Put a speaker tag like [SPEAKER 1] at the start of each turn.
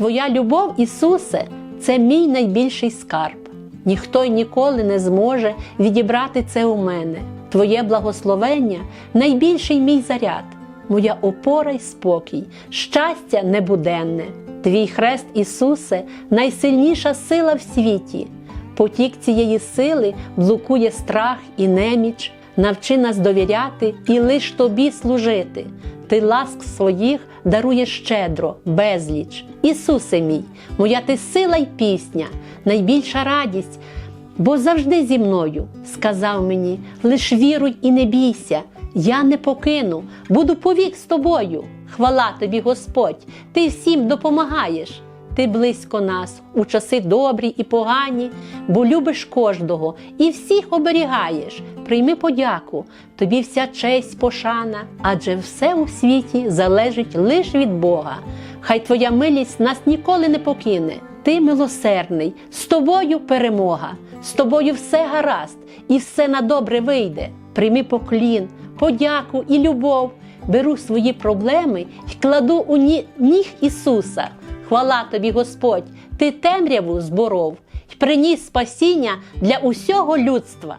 [SPEAKER 1] Твоя любов, Ісусе, це мій найбільший скарб. Ніхто й ніколи не зможе відібрати це у мене. Твоє благословення найбільший мій заряд, моя опора й спокій, щастя небуденне. Твій хрест, Ісусе, найсильніша сила в світі. Потік цієї сили блукує страх і неміч, навчи нас довіряти і лиш тобі служити. Ти ласк своїх дарує щедро, безліч. Ісусе мій, моя ти сила й пісня, найбільша радість, бо завжди зі мною сказав мені: лиш віруй і не бійся, я не покину, буду повік з тобою. Хвала тобі, Господь, ти всім допомагаєш. Ти близько нас у часи добрі і погані, бо любиш кожного і всіх оберігаєш. Прийми подяку, тобі вся честь, пошана, адже все у світі залежить лише від Бога. Хай твоя милість нас ніколи не покине. Ти милосердний, з тобою перемога, з тобою все гаразд і все на добре вийде. Прийми поклін, подяку і любов. Беру свої проблеми і кладу у ні- ніг Ісуса. Хвала тобі, Господь, ти темряву зборов і приніс спасіння для усього людства.